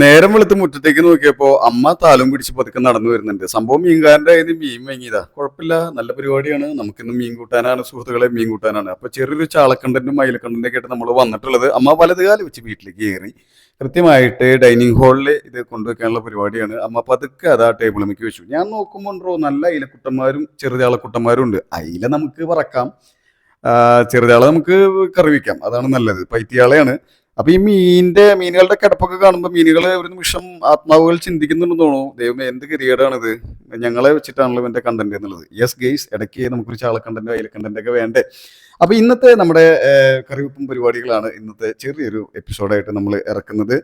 നേരം വെളുത്ത് മുറ്റത്തേക്ക് നോക്കിയപ്പോ അമ്മ താലും പിടിച്ച് പതുക്കെ നടന്നു വരുന്നുണ്ട്. സംഭവം മീൻകാരന്റെ കയ്യിൽ മീൻ വാങ്ങിയതാ. കുഴപ്പമില്ല. നല്ല പരിപാടിയാണ്. നമുക്കിന്ന് മീൻ കൂട്ടാനാണ്. സുഹൃത്തുക്കളെ മീൻ കൂട്ടാനാണ്. അപ്പൊ ചെറിയൊരു ചാളക്കണ്ടന്റും മയിലക്കണ്ടന്റും ഒക്കെ ആയിട്ട് നമ്മൾ വന്നിട്ടുള്ളത് അമ്മ വലതുകാലം വെച്ച് വീട്ടിലേക്ക് കയറി കൃത്യമായിട്ട് ഡൈനിങ് ഹാളിൽ ഇത് കൊണ്ടുവയ്ക്കാനുള്ള പരിപാടിയാണ്. അമ്മ പതുക്കെ അതാ ടേബിളിലേക്ക് വെച്ചു. ഞാൻ നോക്കുമ്പോൾ നോക്കുമ്പോണ്ടോ നല്ല അയിലക്കുട്ടന്മാരും ചെറുതാളക്കുട്ടന്മാരും ഉണ്ട്. അയില നമുക്ക് പറക്കാം ആ, ചെറുതാളെ നമുക്ക് കറി വയ്ക്കാം അതാണ് നല്ലത്. പൈത്തിയാളെയാണ്. അപ്പൊ ഈ മീനിന്റെ മീനുകളുടെ കിടപ്പൊക്കെ കാണുമ്പോൾ മീനുകൾ ഒരു നിമിഷം ആത്മാവുകൾ ചിന്തിക്കുന്നുണ്ടെന്ന് തോന്നുന്നു. ദൈവമേ എന്ത് കിരീടാണിത് ഞങ്ങളെ വെച്ചിട്ടാണല്ലോ എന്റെ കണ്ടന്റ് എന്നുള്ളത്. യെസ് ഗെയ്സ് ഇടയ്ക്ക് നമുക്കൊരു ചാള കണ്ടന്റ് അയൽ കണ്ടന്റ് ഒക്കെ വേണ്ടേ? അപ്പൊ ഇന്നത്തെ നമ്മുടെ കറിവെപ്പും പരിപാടികളാണ് ഇന്നത്തെ ചെറിയൊരു എപ്പിസോഡായിട്ട് നമ്മൾ ഇറക്കുന്നത്.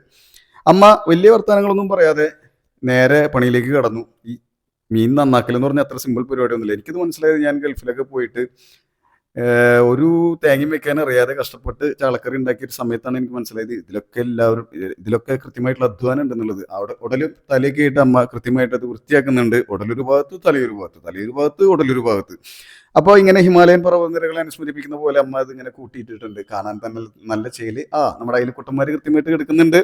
അമ്മ വലിയ വർത്തമാനങ്ങളൊന്നും പറയാതെ നേരെ പണിയിലേക്ക് കടന്നു. ഈ മീൻ നന്നാക്കൽ എന്ന് പറഞ്ഞാൽ അത്ര സിമ്പിൾ പരിപാടിയൊന്നുമില്ല. എനിക്കിത് മനസ്സിലായത് ഞാൻ ഗൾഫിലൊക്കെ പോയിട്ട് ഒരു തേങ്ങയും വെക്കാൻ അറിയാതെ കഷ്ടപ്പെട്ട് ചാളക്കറി ഉണ്ടാക്കിയ ഒരു സമയത്താണ് എനിക്ക് മനസ്സിലായത് ഇതിലൊക്കെ എല്ലാവരും ഇതിലൊക്കെ കൃത്യമായിട്ടുള്ള അധ്വാനം ഉണ്ടെന്നുള്ളത്. അവിടെ ഉടൽ തലയൊക്കെ ആയിട്ട് അമ്മ കൃത്യമായിട്ട് അത് വൃത്തിയാക്കുന്നുണ്ട്. ഉടലൊരു ഭാഗത്ത് തലയൊരു ഭാഗത്ത് തലയൊരു ഭാഗത്ത് ഉടലൊരു ഭാഗത്ത്. അപ്പോൾ ഇങ്ങനെ ഹിമാലയൻ പർവതനിരകളെ അനുസ്മരിപ്പിക്കുന്ന പോലെ അമ്മ അത് ഇങ്ങനെ കൂട്ടിയിട്ടിട്ടുണ്ട്. കാണാൻ തന്നെ നല്ല ചെയ്യൽ ആ നമ്മുടെ അതിൽ കുട്ടന്മാർ കൃത്യമായിട്ട് കിടക്കുന്നുണ്ട്.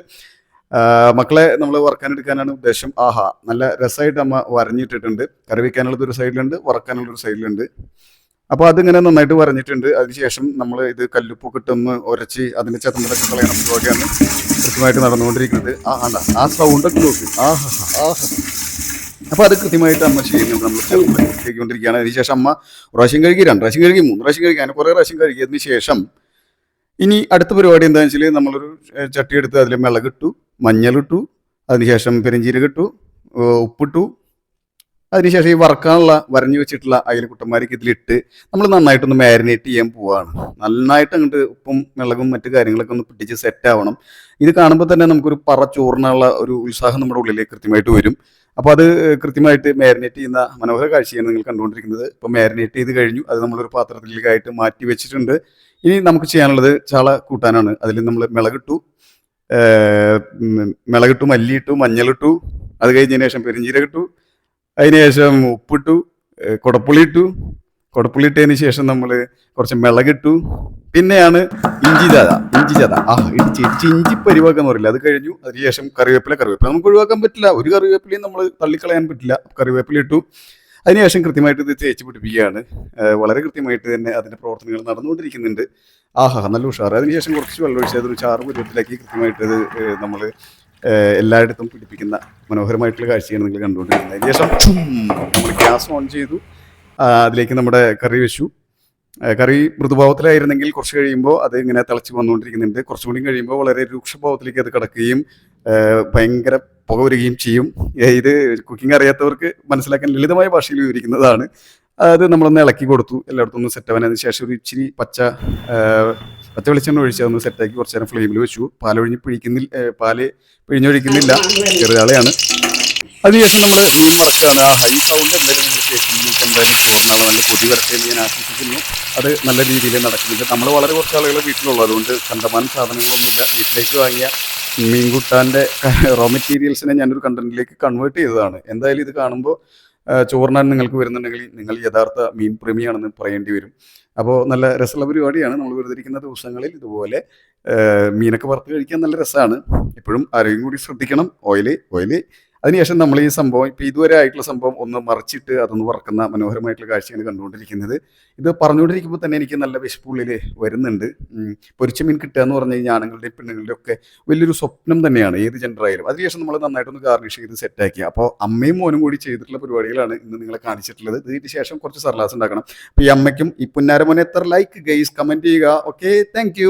മക്കളെ നമ്മൾ വറക്കാൻ എടുക്കാനാണ് ഉദ്ദേശം. ആഹാ നല്ല രസമായിട്ട് അമ്മ വരഞ്ഞിട്ടിട്ടുണ്ട്. കറി ഒരു സൈഡിലുണ്ട് വറക്കാനുള്ളത് ഒരു സൈഡിലുണ്ട്. അപ്പോൾ അതിങ്ങനെ നന്നായിട്ട് വരഞ്ഞിട്ടുണ്ട്. അതിനുശേഷം നമ്മൾ ഇത് കല്ലുപ്പൊക്കെ ഇട്ടൊന്ന് ഉരച്ച് അതിന്റെ ചെത്തമ്പതൊക്കെ കളയണം. പരിപാടിയാണ് കൃത്യമായിട്ട് നടന്നുകൊണ്ടിരിക്കുന്നത്. ആ അല്ല ആ സൗണ്ടൊക്കെ നോക്കി. ആഹാ അപ്പോൾ അത് കൃത്യമായിട്ട് അമ്മ ചെയ്യുന്നുണ്ട്. നമ്മൾ കഴിക്കൊണ്ടിരിക്കുകയാണ് അതിനുശേഷം അമ്മ പ്രാവശ്യം കഴുകി രണ്ട് പ്രാവശ്യം കഴുകി മൂന്ന് പ്രാവശ്യം കഴുകി അങ്ങനെ കുറേ പ്രാവശ്യം കഴുകിയതിന് ശേഷം ഇനി അടുത്ത പരിപാടി എന്താണെന്ന് വെച്ചാൽ നമ്മളൊരു ചട്ടി എടുത്ത് അതിൽ മിളകിട്ടു മഞ്ഞളിട്ടു അതിനുശേഷം പെരിഞ്ചീരകിട്ടു ഉപ്പിട്ടു അതിനുശേഷം ഈ വറക്കാനുള്ള വരഞ്ഞു വെച്ചിട്ടുള്ള അയൽക്കുട്ടന്മാർക്ക് ഇതിലിട്ട് നമ്മൾ നന്നായിട്ടൊന്ന് മാരിനേറ്റ് ചെയ്യാൻ പോവാണ്. നന്നായിട്ട് അങ്ങോട്ട് ഉപ്പും മിളകും മറ്റു കാര്യങ്ങളൊക്കെ ഒന്ന് പിടിച്ച് സെറ്റ് ആവണം. ഇത് കാണുമ്പോൾ തന്നെ നമുക്കൊരു പറ ചോറിനുള്ള ഒരു ഉത്സാഹം നമ്മുടെ ഉള്ളിലേക്ക് കൃത്യമായിട്ട് വരും. അപ്പോൾ അത് കൃത്യമായിട്ട് മാരിനേറ്റ് ചെയ്യുന്ന മനോഹര കാഴ്ചയാണ് നിങ്ങൾ കണ്ടുകൊണ്ടിരിക്കുന്നത്. ഇപ്പോൾ മാരിനേറ്റ് ചെയ്ത് കഴിഞ്ഞു. അത് നമ്മളൊരു പാത്രത്തിലേക്കായിട്ട് മാറ്റി വെച്ചിട്ടുണ്ട്. ഇനി നമുക്ക് ചെയ്യാനുള്ളത് ചാള കൂട്ടാനാണ്. അതിൽ നമ്മൾ മിളകിട്ടു മിളകിട്ടു മല്ലിയിട്ടു മഞ്ഞളിട്ടു അത് കഴിഞ്ഞതിന് ശേഷം പെരിഞ്ചീരകിട്ടു അതിനുശേഷം ഉപ്പിട്ടു കുടപ്പുളി ഇട്ടു കുടപ്പുളി ഇട്ടതിന് ശേഷം നമ്മൾ കുറച്ച് മിളകിട്ടു. പിന്നെയാണ് ഇഞ്ചി ചത ഇഞ്ചി ചത ആ ഇടിച്ച് ഇടിച്ച് ഇഞ്ചി പരിവാക്കാൻ പറയില്ല? അത് കഴിഞ്ഞു. അതിനുശേഷം കറിവേപ്പില കറിവേപ്പില. നമുക്ക് ഒഴിവാക്കാൻ പറ്റില്ല. ഒരു കറിവേപ്പിലയും നമ്മൾ തള്ളിക്കളയാൻ പറ്റില്ല. കറിവേപ്പില ഇട്ടു. അതിനുശേഷം കൃത്യമായിട്ട് ഇത് തേച്ച് പിടിപ്പിക്കുകയാണ്. വളരെ കൃത്യമായിട്ട് തന്നെ അതിന്റെ പ്രവർത്തനങ്ങൾ നടന്നുകൊണ്ടിരിക്കുന്നുണ്ട്. ആഹാ നല്ല ഉഷാറ്. അതിനുശേഷം കുറച്ച് വെള്ളം ഒഴിച്ച് അതൊരു ചാറ് പരുവത്തിലാക്കി കൃത്യമായിട്ട് നമ്മൾ എല്ലായിടത്തും പിടിപ്പിക്കുന്ന മനോഹരമായിട്ടുള്ള കാഴ്ചയാണ് നിങ്ങൾ കണ്ടുകൊണ്ടിരിക്കുന്നത്. അതിനുശേഷം നമ്മൾ ഗ്യാസ് ഓൺ ചെയ്തു. അതിലേക്ക് നമ്മുടെ കറി വെച്ചു. കറി മൃദുഭാവത്തിലായിരുന്നെങ്കിൽ കുറച്ച് കഴിയുമ്പോൾ അത് ഇങ്ങനെ തിളച്ച് വന്നുകൊണ്ടിരിക്കുന്നുണ്ട്. കുറച്ചും കൂടി കഴിയുമ്പോൾ വളരെ രൂക്ഷഭാവത്തിലേക്ക് അത് കിടക്കുകയും ഭയങ്കര പുക വരികയും ചെയ്യും. ഇത് കുക്കിംഗ് അറിയാത്തവർക്ക് മനസ്സിലാക്കാൻ ലളിതമായ ഭാഷയിൽ വിവരിക്കുന്നതാണ്. അത് നമ്മളൊന്ന് ഇളക്കി കൊടുത്തു. എല്ലായിടത്തും ഒന്ന് സെറ്റ് ആവാൻ ശേഷം ഒരു ഇച്ചിരി പച്ച പച്ച വെളിച്ചെണ്ണ ഒഴിച്ച് അതൊന്ന് സെറ്റാക്കി കുറച്ച് നേരം ഫ്ലെയിമിൽ വെച്ചു. പാലൊഴിഞ്ഞ് പിഴിക്കുന്നില്ല പാൽ പിഴിഞ്ഞൊഴിക്കുന്നില്ല. ചെറുതാളെയാണ്. അതിനുശേഷം നമ്മൾ മീൻ വറക്കുകയാണ് ആ ഹൈ സൗണ്ട് എന്തായാലും നിങ്ങൾ കേൾക്കുന്നത് എന്തായാലും ചോറിനാണ് നല്ല കൊതി വരട്ടെന്ന് ഞാൻ ആശംസിക്കുന്നു. അത് നല്ല രീതിയിൽ നടക്കുന്നുണ്ട്. നമ്മൾ വളരെ കുറച്ച് ആളുകൾ വീട്ടിലുള്ളൂ. അതുകൊണ്ട് കണ്ടമാനം സാധനങ്ങളൊന്നുമില്ല. വീട്ടിലേക്ക് വാങ്ങിയ മീൻകുട്ടാന്റെ റോ മെറ്റീരിയൽസിനെ ഞാനൊരു കണ്ടന്റിലേക്ക് കൺവേർട്ട് ചെയ്തതാണ്. എന്തായാലും ഇത് കാണുമ്പോൾ ചോറിനാൻ നിങ്ങൾക്ക് വരുന്നുണ്ടെങ്കിൽ നിങ്ങൾ യഥാർത്ഥ മീൻ പ്രേമിയാണെന്ന് പറയേണ്ടി വരും. അപ്പോൾ നല്ല രസമുള്ള പരിപാടിയാണ് നമ്മൾ വെറുതെ ഇരിക്കുന്ന ദിവസങ്ങളിൽ ഇതുപോലെ മീനൊക്കെ വറുത്ത് കഴിക്കാൻ നല്ല രസമാണ്. എപ്പോഴും ആരോഗ്യം കൂടി ശ്രദ്ധിക്കണം. ഓയിൽ ഓയിൽ അതിനുശേഷം നമ്മൾ ഈ സംഭവം ഇപ്പം ഇതുവരെ ആയിട്ടുള്ള സംഭവം ഒന്ന് മറിച്ചിട്ട് അതൊന്ന് വറക്കുന്ന മനോഹരമായിട്ടുള്ള കാഴ്ചയാണ് കണ്ടുകൊണ്ടിരിക്കുന്നത്. ഇത് പറഞ്ഞുകൊണ്ടിരിക്കുമ്പോൾ തന്നെ എനിക്ക് നല്ല വിശപ്പുള്ളിൽ വരുന്നുണ്ട്. പൊരിച്ച മീൻ കിട്ടുക എന്ന് പറഞ്ഞു കഴിഞ്ഞാൽ ആണുങ്ങളുടെയും പെണ്ണുങ്ങളുടെയും ഒക്കെ വലിയൊരു സ്വപ്നം തന്നെയാണ് ഏത് ജെൻഡർ ആയാലും. അതിനുശേഷം നമ്മൾ നന്നായിട്ടൊന്ന് ഗാർണിഷ് ചെയ്ത് സെറ്റാക്കി അപ്പോൾ അമ്മയും മോനും കൂടി ചെയ്തിട്ടുള്ള പരിപാടികളാണ് ഇന്ന് നിങ്ങളെ കാണിച്ചിട്ടുള്ളത്. ഇതിന് ശേഷം കുറച്ച് സർലാസ് ഉണ്ടാക്കണം. അപ്പോൾ ഈ അമ്മയ്ക്കും ഈ പുന്നാരമോനെ എത്ര ലൈക്ക് ഗൈസ് കമന്റ് ചെയ്യുക. Okay thank